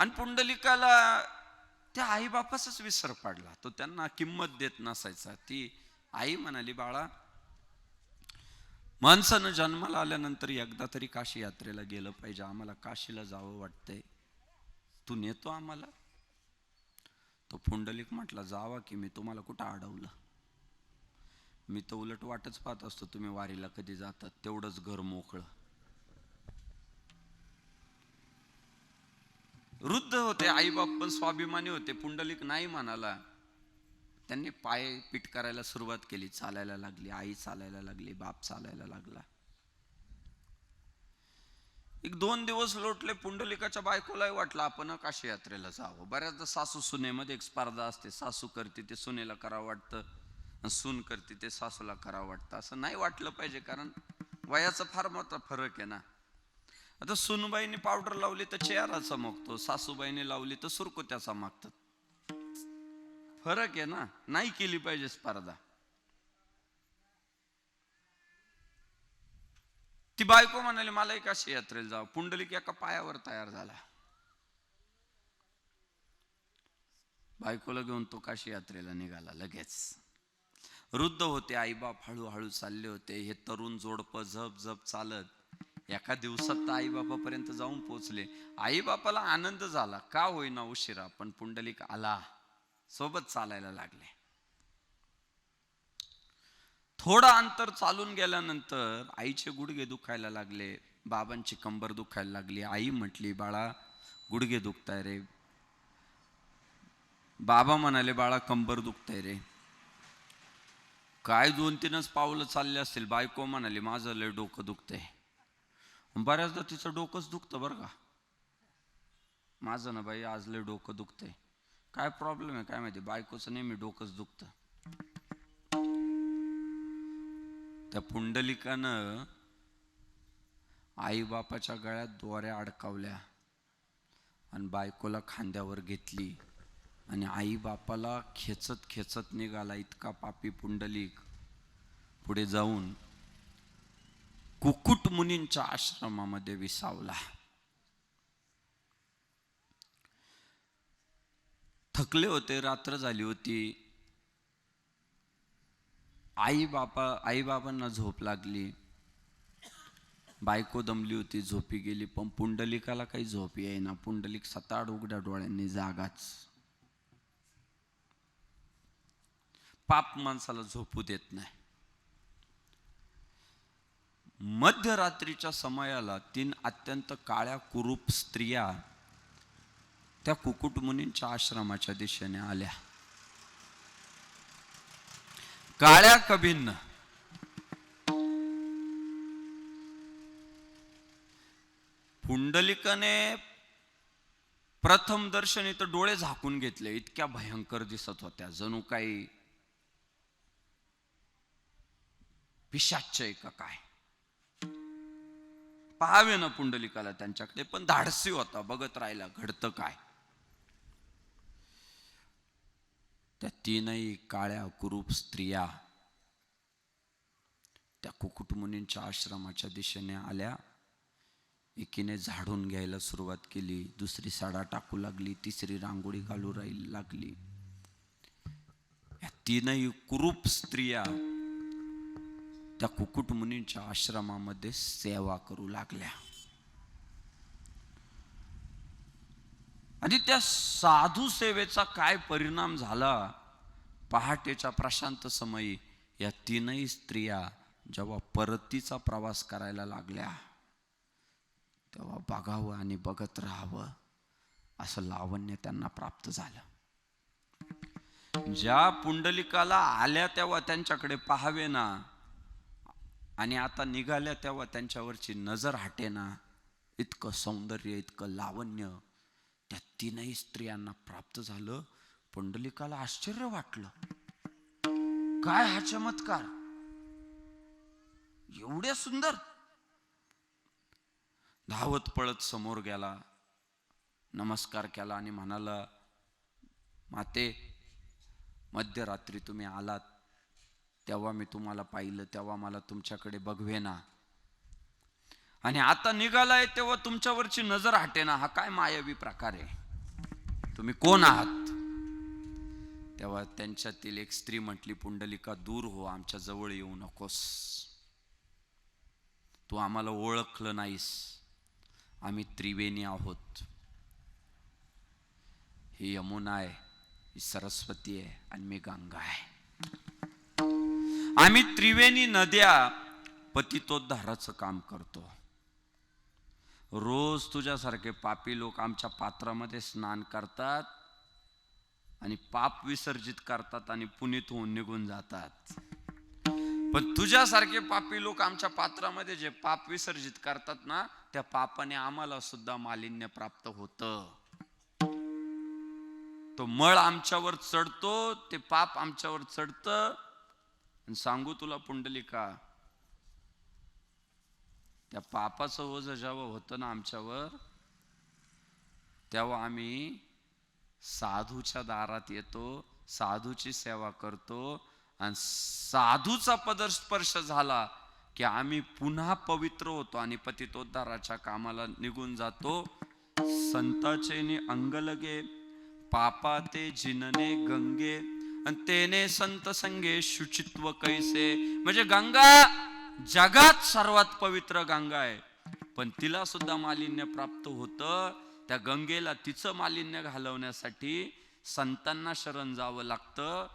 आणि पुंडलिकाला त्या आई बापाचाच विसर पडला. तो त्यांना किंमत देत नसायचा. ती आई म्हणाली बाळा माणसानं जन्माला आल्यानंतर एकदा तरी काशी यात्रेला गेलं पाहिजे. आम्हाला काशीला जावं वाटतंय. तू नेतो आम्हाला. तो पुंडलिक म्हटला जावा की मी तुम्हाला कुठं अडवलं? मी तर उलट वाटच पाहत असतो तुम्ही वारीला कधी जातात? तेवढंच घर मोकळं. वृद्ध होते आईबाप पण स्वाभिमानी होते. पुंडलिक नाही म्हणाला. त्यांनी पाय पीठ करायला सुरुवात केली. चालायला लागली. आई चालायला लागली. बाप चालायला लागला. एक दोन दिवस लोटले. पुंडलिकाच्या बायकोलाही वाटलं आपण काशी यात्रेला जावं? बऱ्याचदा सासू सुनेमध्ये एक स्पर्धा असते. सासू करते ते सुनेला करावं वाटतं. सून करते ते सासूला करावं वाटतं. असं नाही वाटलं पाहिजे कारण वयाचा फार मोठा फरक आहे ना. आता सुनबाईने पावडर लावली तर चेहरा चमकतो सासूबाईने लावली तर सुरकुत्या चमकतात. फरक आहे ना? नाही केली पाहिजे स्पर्धा. ती बायको म्हणाली मला एक अशी यात्रेला जावं. पुंडलिक एका पायावर तयार झाला. बायकोला घेऊन तो काशी यात्रेला निघाला लगेच. वृद्ध होते आईबाप हळूहळू चालले होते. हे तरुण जोडपं झप झप चालत एका दिवसात तर आईबापापर्यंत जाऊन पोचले. आईबापाला आनंद झाला. का होईना उशिरा पण पुंडलिक आला. सोबत चालायला लागले. थोडं अंतर चालून गेल्यानंतर आईचे गुडघे दुखायला लागले. बाबांची कंबर दुखायला लागली. आई म्हटली बाळा गुडघे दुखताय रे. बाबा म्हणाले बाळा कंबर दुखताय रे. काय दोन तीनच पावलं चालले असतील? बायको म्हणाली माझं लय डोकं दुखतंय. बऱ्याचदा तिचं डोकंच दुखतं बरं का. माझं ना बाई आज लय डोकं दुखतंय. काय प्रॉब्लेम आहे काय माहिती बायकोचं नेहमी डोकंच दुखतं. त्या पुंडलिकानं आईबापाच्या गळ्यात दोऱ्या अडकावल्या आणि बायकोला खांद्यावर घेतली आणि आई बापाला खेचत खेचत निघाला इतका पापी पुंडलिक. पुढे जाऊन कुकुट मुनींच्या आश्रमामध्ये विसावला. थकले होते रात्र झाली होती. आई बापा आई बाबांना झोप लागली. बायको दमली होती झोपी गेली पण पुंडलिकाला काही झोप येईना. पुंडलिक सताड उघड्या डोळ्यांनी जागाच. पाप माणसाला झोपू देत नाही. मध्यरात्रीच्या समयाला तीन अत्यंत काळ्या कुरूप स्त्रिया त्या कुकुट मुनींच्या आश्रमाच्या दिशेने आल्या. काळ्या कबीन. पुंडलिकाने प्रथम दर्शनी तर डोळे झाकून घेतले. इतक्या भयंकर दिसत होत्या. जणू काही पिशाच्य आहे का काय? पाहावे ना पुंडलिकाला त्यांच्याकडे. पण धाडसी होता बघत राहिला घडतं काय? त्या तीनही काळ्या कुरूप स्त्रिया त्या कुकुटमुनींच्या आश्रमाच्या दिशेने आल्या. एकीने झाडून घ्यायला सुरुवात केली दुसरी साडा टाकू लागली तिसरी रांगोळी घालू राहील लागली. या तीनही कुरूप स्त्रिया त्या कुकुटमुनींच्या आश्रमामध्ये सेवा करू लागल्या. आणि त्या साधू सेवेचा काय परिणाम झाला? पहाटेच्या प्रशांत समयी या तीनही स्त्रिया जेव्हा परतीचा प्रवास करायला लागल्या तेव्हा बघावं आणि बघत राहावं असं लावण्य त्यांना प्राप्त झालं. ज्या पुंडलिकाला आल्या तेव्हा त्यांच्याकडे पाहावे ना आणि आता निघाल्या तेव्हा त्यांच्यावरची नजर हटेना. इतकं सौंदर्य इतकं लावण्य. त्या तीनही स्त्रियांना प्राप्त झालं. पुंडलिकाला आश्चर्य वाटलं. काय हा चमत्कार? एवढ्या सुंदर. धावत पळत समोर गेला. नमस्कार केला आणि म्हणाला माते मध्यरात्री तुम्ही आलात. तेव्हा मी तुम्हाला पाहिलं तेव्हा मला तुमच्याकडे बघवेना. आणि आता निघालाय तेव्हा तुमच्यावरची नजर हटेना. हा काय मायावी प्रकार आहे? तुम्ही कोण आहात? तेव्हा त्यांच्यातील एक स्त्री म्हटली पुंडलिका दूर हो आमच्या जवळ येऊ नकोस. तू आम्हाला ओळखलं नाहीस. आम्ही त्रिवेणी आहोत. ही यमुना आहे ही सरस्वती आहे आणि मी गंगा आहे. आम्ही त्रिवेणी नद्या पतितोद्धाराचं काम करतो. रोज तुझ्यासारखे पापी लोक आमच्या पात्रामध्ये स्नान करतात आणि पाप विसर्जित करतात आणि पुनीत होऊन निघून जातात. पण तुझ्यासारखे पापी लोक आमच्या पात्रामध्ये जे पाप विसर्जित करतात ना त्या पापाने आम्हाला सुद्धा मालिन्य प्राप्त होतं. तो मळ आमच्यावर चढतो ते पाप आमच्यावर चढतं आणि सांगू तुला पुंडलिका त्या पापाचं ओझ जेव्हा होतं ना आमच्यावर तेव्हा आम्ही साधूच्या दारात येतो साधूची सेवा करतो आणि साधूचा पदर स्पर्श झाला की आम्ही पुन्हा पवित्र होतो आणि पतितोद्धाराच्या कामाला निघून जातो. संताचे अंग लगे पापा ते जिनने गंगे आणि तेने संत संगे शुचित्व कैसे? म्हणजे गंगा जगात सर्वात पवित्र गंगा आहे. पण तिला सुद्धा मालिन्य प्राप्त होतं. त्या गंगेला तिचं मालिन्य घालवण्यासाठी संतांना शरण जावं लागतं.